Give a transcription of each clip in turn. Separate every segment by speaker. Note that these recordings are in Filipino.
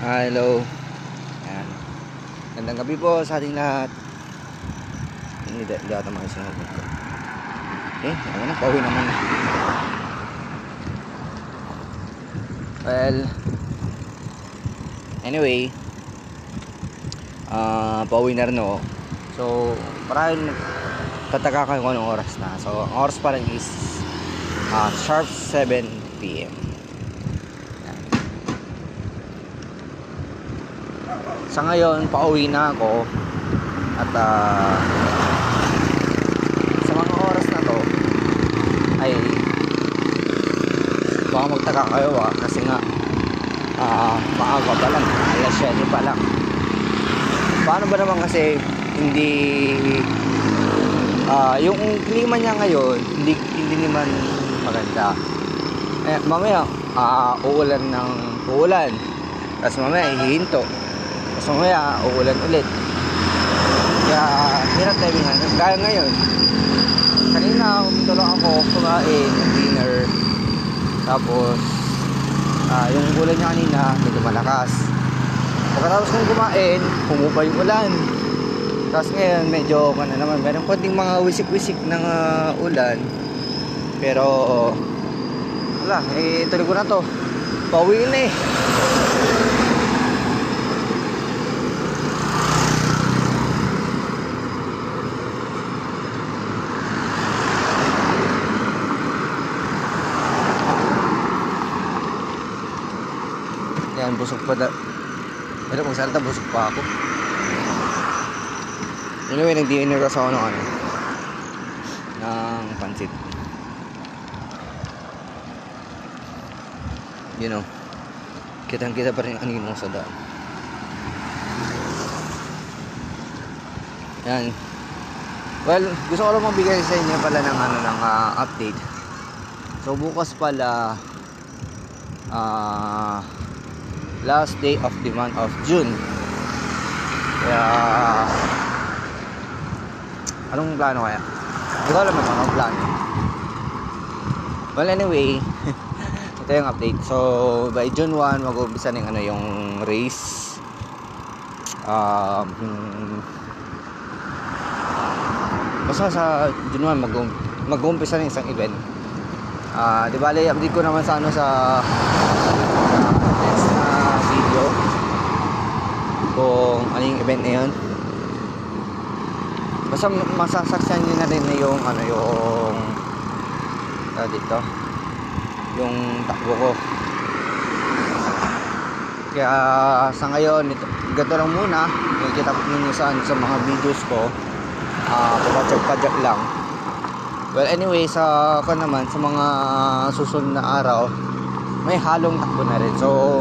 Speaker 1: Hello. Ayan. Gandang gabi po sa ating lahat. Hindi, hindi ata isang ko. Eh, ako na, pauwi naman. Well, anyway, ah, pauwi na rin ako. So, parang tataka kayo kung anong oras na. So, ang oras pa rin is ah, sharp 7 p.m. Sa ngayon, pauwi na ako. At ah, sa mga oras na to, ay baka magtaka kayo ah, kasi nga ah, maaga pa lang, alas 7 pa lang. Paano ba naman kasi hindi ah, yung klima niya ngayon, hindi, hindi naman maganda. Eh, mamaya, ah, uulan ng uulan. Tapos mamaya, hihinto. Tapos mamaya, uulan ulit. Kaya, hirap tayo nga. Kaya ngayon, kanina, lang ako kumain dinner. Tapos, ah, yung ulan niya kanina, medyo malakas. Pagkatapos kong kumain, humupa yung ulan. Tapos ngayon, medyo, ano naman, meron konting mga wisik-wisik ng ah, ulan. Pero, wala, eh, tuloy ko na to. Pauwi na eh. Yan, busog pa da. Pero kung saan ta, busog pa ako. Anyway, nag-dinner kasi ako ng ano, ng pansit. You know, kitang kita pa rin ang anino sa daan. Yan. Well, gusto ko lang magbigay sa inyo pala ng ano ng ah, update. So bukas pala ah last day of the month of June. Kaya anong plano kaya? Hindi ko alam naman anong plano. Well anyway, ito yung update. So by June 1 mag-uumpisa ng ano yung race. Um, basta sa June 1 mag mag-uumpisa ng isang event. Ah, di ba, update ko naman sa ano sa kung ano yung event na yun. Basta masasaksihan nyo na rin na yung ano yung ah, dito yung takbo ko. Kaya sa ngayon, ito, ganito lang muna. Nakikita ko ninyo sa, sa mga videos ko. Ah, papadyak-padyak lang. Well, anyway, sa ako naman, sa mga susunod na araw, may halong takbo na rin. So,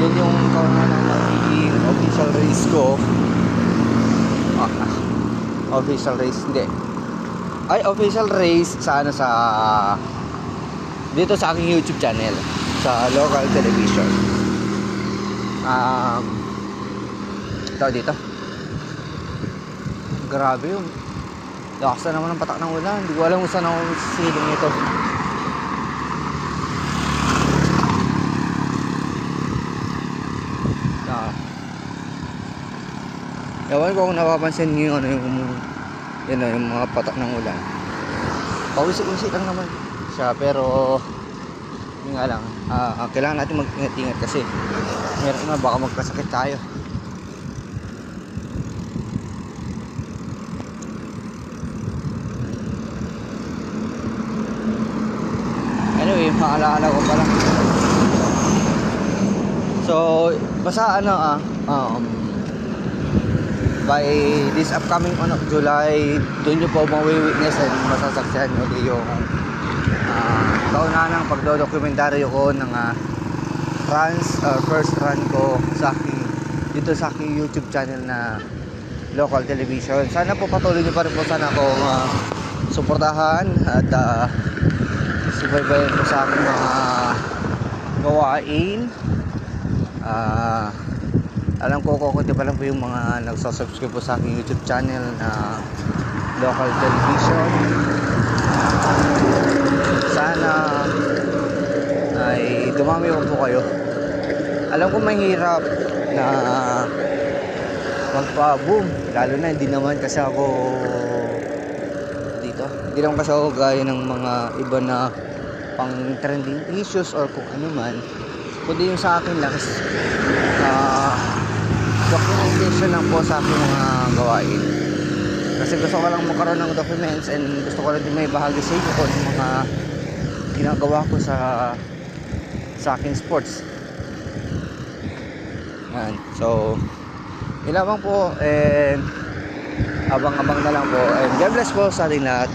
Speaker 1: yun yung kauna na magiging official race ko. Ah, official race, hindi. Ay, official race sa ano sa dito sa aking YouTube channel sa local television. Um, ito dito. Grabe yung lakas na naman ng patak ng ulan. Hindi ko alam kung saan ako siling ito. Ah. Ewan ko kung napapansin niyo ano yung yun yung mga patak ng ulan. Pawisik-wisik lang naman siya pero yun nga lang ah, kailangan natin mag-ingat-ingat kasi meron na baka magkasakit tayo. Anyway, maalaala ko pala. So, basta ano ah, um, by this upcoming ano, July, doon nyo po mawi-witness and masasaksihan nyo yung uh, kaunanang pagdodokumentaryo ko ng uh, runs, uh, first run ko sa aking, dito sa aking YouTube channel na local television. Sana po patuloy nyo pa rin po sana ako uh, suportahan at uh, subaybayan po sa aking mga gawain. Ah, alam ko kukunti pa lang po yung mga nagsasubscribe po sa aking YouTube channel na local television. Sana ay dumami po kayo. alam ko mahirap na magpa-boom. Lalo na hindi naman kasi ako dito. Hindi naman kasi ako gaya ng mga iba na pang trending issues or kung ano man. Kundi yung sa akin lang is ah, documentation lang po sa aking mga gawain. Kasi gusto ko lang magkaroon ng documents and gusto ko rin din may bahagi sa inyo kung ano mga ginagawa ko sa sa aking sports. Yan. So, yun po and abang-abang na lang po and God bless po sa ating lahat.